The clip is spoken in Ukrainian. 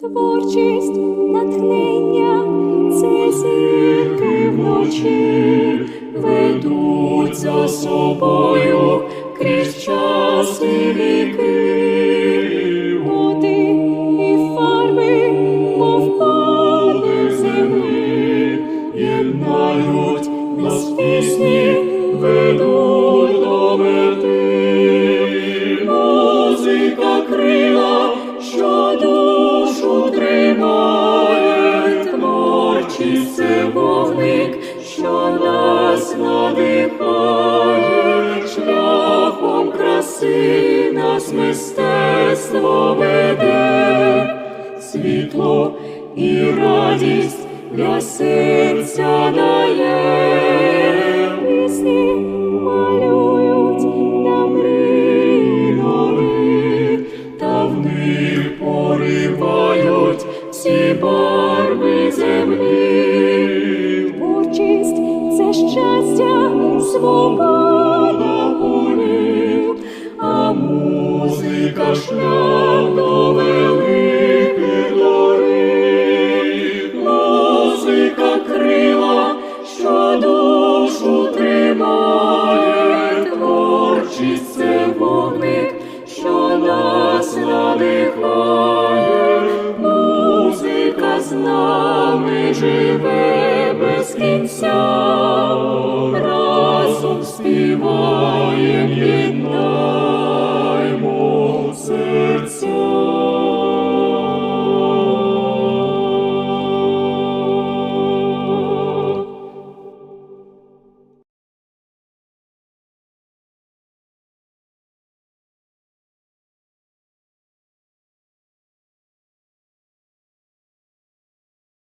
Творчість, натхнення, це зірки вночі ведуть за собою крізь час і віки. Моди і фарби, мов пани землі, єднають нас пісні, ведуть шляхом нас мистецтво веде, світло і радість для серця дає. Пісні малюють та в них поривають всі барви землі. Творчість це щастя, свобода це вогник, що нас надихає, музика з нами живе без кінця, разом співаєм.